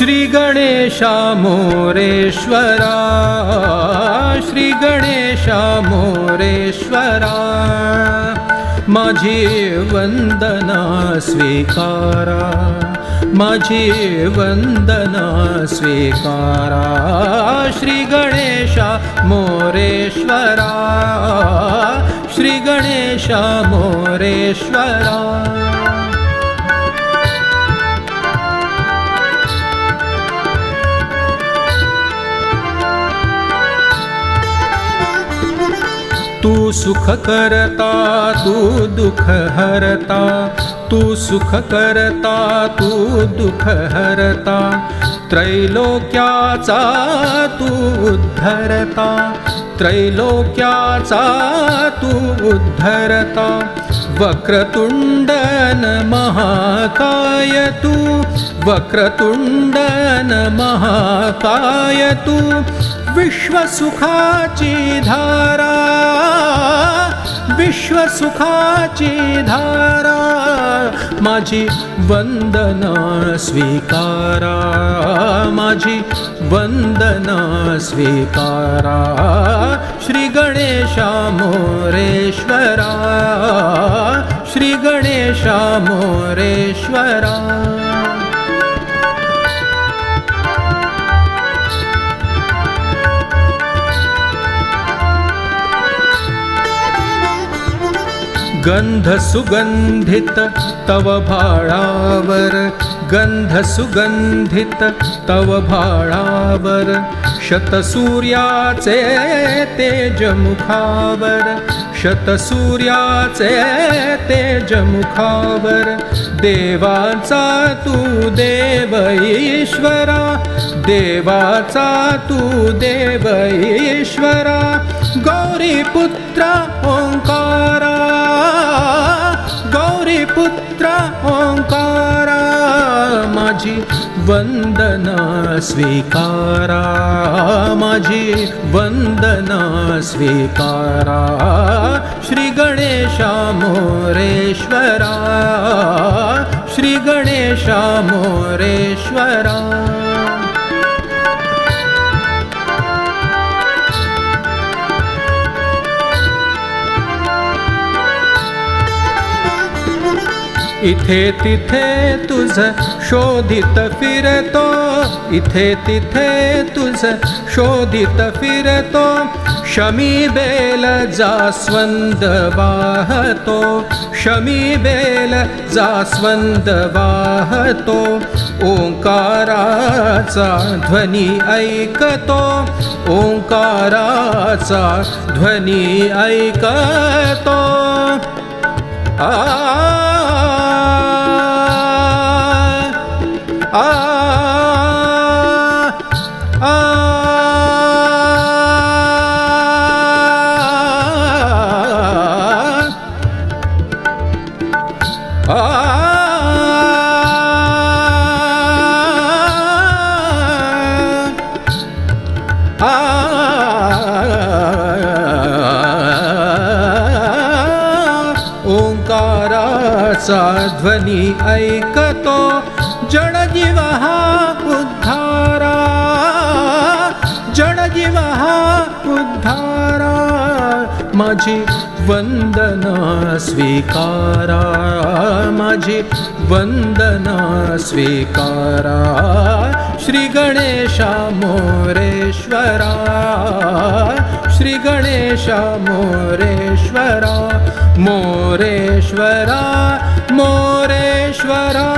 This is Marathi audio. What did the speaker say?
श्री गणेश मोरेश्वरा श्री मोरेश्वरा मा वन्दना स्वीकारा मा वन्दना स्वीकारा श्री गणेश मोरेश्वरा श्री मोरेश्वरा तू सुख करता तू दुख हरता. तू सुख करता तू दुख हरता. त्रैलोक्याचा तू उद्धरता. त्रैलोक्याचा तू उद्धरता. वक्रतुंडन महाकाय तू. वक्रतुंडन महाकाय तू. विश्वसुखाची धारा विश्वसुखाची धारा माझी वंदना स्वीकारा माझी वंदना स्वीकारा श्री गणेशा मोरेश्वरा श्री गणेशा मोरेश्वरा गंध सुगंधित तव भाळावर। गंध सुगंधित तव भाळावर। शतसूर्याचे तेजमुखावर शतसूर्याचे तेजमुखावर देवाचा तू देव ईश्वरा। देवाचा तू देव ईश्वरा। गौरीपुत्र ओंकारा माझी वंदना स्वीकारा माझी वंदना स्वीकारा. श्री गणेशा मोरेश्वरा श्री गणेशा मोरेश्वरा. इथे तिथे तुझ शोधित फिरतो. इथे तिथे तुझ शोधित फिरतो. शमी बेल जास्वंद वाहतो. शमी बेल जास्वंद वाहतो. ओंकाराचा ध्वनी ऐकतो. ओंकाराचा ध्वनी ऐकतो. आ ओंकाराचा ध्वनी ऐकतो जडजीव हा उद्धारा जडजीव हा उद्धारा माझी वंदना स्वीकारा माझी वंदना स्वीकारा श्री गणेशा मोरेश्वरा श्री गणेशा मोरेश्वरा मोरेश्वरा मोरेश्वरा।